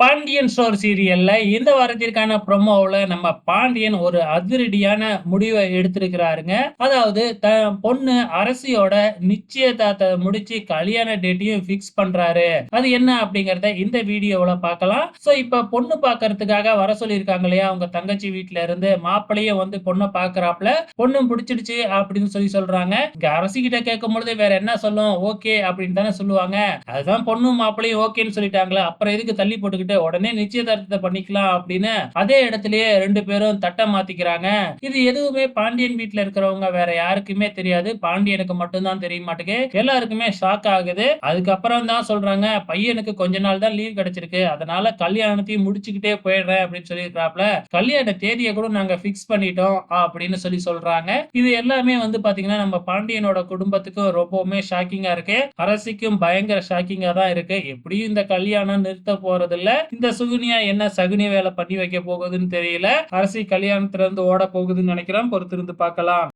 Pandian store சீரியல்ல இந்த வாரத்திற்கான ப்ரொமோவில் நம்ம பாண்டியன் ஒரு அதிரடியான முடிவை எடுத்திருக்கிறாருங்க. அதாவது த பொண்ணு அரசியோட நிச்சயதார்த்தத்தை முடிச்சு கல்யாண டேட்டையும் ஃபிக்ஸ் பண்றாரு. அது என்ன அப்படிங்கறத இந்த வீடியோவில் பார்க்கலாம். ஸோ இப்போ பொண்ணு பார்க்கறதுக்காக வர சொல்லியிருக்காங்க இல்லையா? அவங்க தங்கச்சி வீட்ல இருந்து மாப்பிள்ளையும் வந்து பொண்ணை பார்க்கறாப்புல. பொண்ணும் பிடிச்சிடுச்சு அப்படின்னு சொல்லி சொல்றாங்க. இங்க அரசி கிட்ட கேட்கும் பொழுது வேற என்ன சொல்லும்? ஓகே அப்படின்னு தானே சொல்லுவாங்க. அதுதான் பொண்ணும் மாப்பிள்ளையும் ஓகேன்னு சொல்லிட்டாங்களே. அப்புறம் எதுக்கு தள்ளி போட்டுக்கிட்டு உடனே நிச்சயதார்த்தத்தை பண்ணிக்கலாம் அப்படின்னு அதே இடத்துலயே ரெண்டு பேரும் தட்டை மாத்திக்கிறாங்க. இது எதுவுமே பாண்டியன் வீட்டுல இருக்கிறவங்க வேற யாருக்குமே தெரியாது. பாண்டியனுக்கு மட்டும்தான் தெரிய மாட்டேங்குது. எல்லாருக்குமே ஷாக் ஆகுது. அதுக்கப்புறம் தான் சொல்றாங்க பையனுக்கு கொஞ்ச நாள் தான் லீவ் கிடைச்சிருக்கு. அதனால கல்யாணத்தையும் முடிச்சுக்கிட்டே போயிடுறேன் அப்படின்னு சொல்லியிருக்கிறாப்ல கல்யாண தேதியை கூட நாங்க ஃபிக்ஸ் பண்ணிட்டோம் அப்படின்னு சொல்லி சொல்றாங்க. இது எல்லாமே வந்து பாத்தீங்கன்னா நம்ம பாண்டியனோட குடும்பத்துக்கும் ரொம்பவுமே ஷாக்கிங்கா இருக்கு. அரசிக்கும் பயங்கர ஷாக்கிங்கா தான் இருக்கு. எப்படியும் இந்த கல்யாணம் நிறுத்த போறது இல்ல இந்த சுகுனியா என்ன சகுனி வேலை பண்ணி வைக்க போகுதுன்னு தெரியல. அரசி கல்யாணத்துல இருந்து ஓட போகுதுன்னு நினைக்கிறேன். பொறுத்திருந்து பார்க்கலாம்.